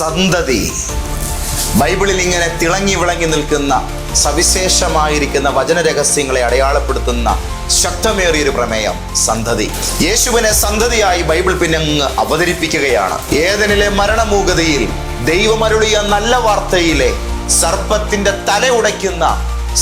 സന്തതി. ബൈബിളിൽ ഇങ്ങനെ തിളങ്ങി വിളങ്ങി നിൽക്കുന്ന സവിശേഷമായിരിക്കുന്ന വചനരഹസ്യങ്ങളെ അടയാളപ്പെടുത്തുന്ന ശക്തമേറിയൊരു പ്രമേയം സന്തതി. യേശുവിനെ സന്തതിയായി ബൈബിൾ പിന്നെ അങ്ങ് അവതരിപ്പിക്കുകയാണ്. ഏതനിലെ മരണമൂകതയിൽ ദൈവമരുളിയ നല്ല വാർത്തയിലെ സർപ്പത്തിന്റെ തല ഉടയ്ക്കുന്ന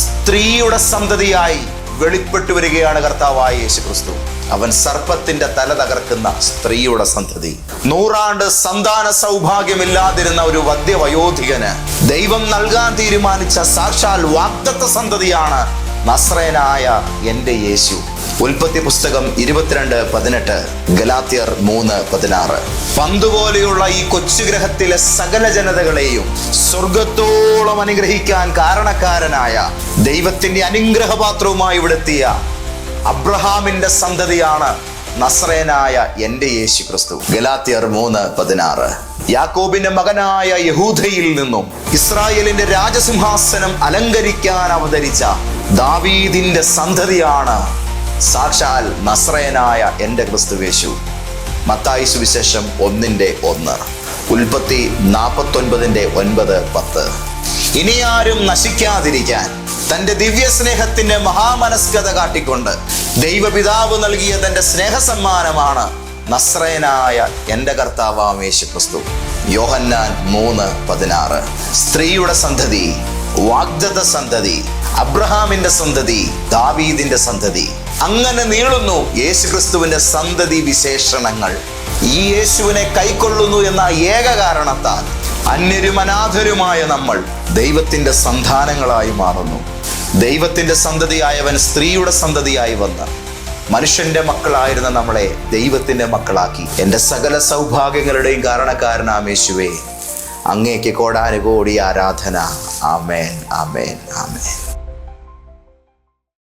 സ്ത്രീയുടെ സന്തതിയായി വെളിപ്പെട്ടു വരികയാണ് കർത്താവായ യേശു ക്രിസ്തു അവൻ സർപ്പത്തിന്റെ തല തകർക്കുന്ന സ്ത്രീയുടെ സന്തതി. നൂറാണ്ട് സന്താന സൗഭാഗ്യമില്ലാതിരുന്ന ഒരു വദ്യവയോധികന് ദൈവം നൽകാൻ തീരുമാനിച്ച സാക്ഷാൽ വാഗ്ദത്ത സന്തതിയാണ് നസ്രേനായ എന്റെ യേശു. ഉൽപ്പത്തി പുസ്തകം ഇരുപത്തിരണ്ട് പതിനെട്ട് ഗലാത്യർ മൂന്ന് പതിനാറ്. പന്തുപോലെയുള്ള ഈ കൊച്ചു ഗ്രഹത്തിലെ സകല ജനതകളെയും സ്വർഗത്തോളം അനുഗ്രഹിക്കാൻ കാരണക്കാരനായ ദൈവത്തിന്റെ അനുഗ്രഹപാത്രവുമായി ഇവിടെത്തിയ അബ്രഹാമിന്റെ സന്തതിയാണ് നസ്രേനായ എന്റെ യേശു ക്രിസ്തു ഗലാത്തിയർ മൂന്ന് പതിനാറ്. യാക്കോബിന്റെ മകനായ യഹൂദയിൽ നിന്നും ഇസ്രായേലിന്റെ രാജസിംഹാസനം അലങ്കരിക്കാൻ അവതരിച്ച ദാവീദിന്റെ സന്തതിയാണ് സാക്ഷാൽ നസ്രയനായ എന്റെ ക്രിസ്തു യേശു. മത്തായി സുവിശേഷം ഒന്നിന്റെ ഒന്ന്. ഉൽപ്പത്തി നാൽപ്പത്തൊൻപതിന്റെ ഒൻപത് പത്ത്. ഇനി ആരും നശിക്കാതിരിക്കാൻ തന്റെ ദിവ്യ സ്നേഹത്തിന്റെ മഹാമനസ്കത കാട്ടിക്കൊണ്ട് ദൈവപിതാവ് നൽകിയ തന്റെ സ്നേഹസമ്മാനമാണ് നസ്രയനായ എന്റെ കർത്താവാം യേശു ക്രിസ്തു യോഹന്നാൻ മൂന്ന് പതിനാറ്. സ്ത്രീയുടെ സന്തതി വാഗ്ദത്ത സന്തതി അബ്രഹാമിന്റെ സന്തതി ദാവീദിന്റെ സന്തതി. അങ്ങനെ നീളുന്നു യേശു ക്രിസ്തുവിന്റെ സന്തതി വിശേഷണങ്ങൾ. ഈ യേശുവിനെ കൈക്കൊള്ളുന്നു എന്ന ഏക കാരണത്താൽ അന്യരും അനാഥരുമായ നമ്മൾ ദൈവത്തിന്റെ സന്താനങ്ങളായി മാറുന്നു. ദൈവത്തിന്റെ സന്തതിയായവൻ സ്ത്രീയുടെ സന്തതിയായി വന്ന് മനുഷ്യന്റെ മക്കളായിരുന്ന നമ്മളെ ദൈവത്തിന്റെ മക്കളാക്കി. എന്റെ സകല സൗഭാഗ്യങ്ങളുടെയും കാരണക്കാരനാം യേശുവേ. അങ്ങേക്ക് കോടാനുകോടി ആരാധന. ആമേൻ. ആമേൻ. ആമേൻ.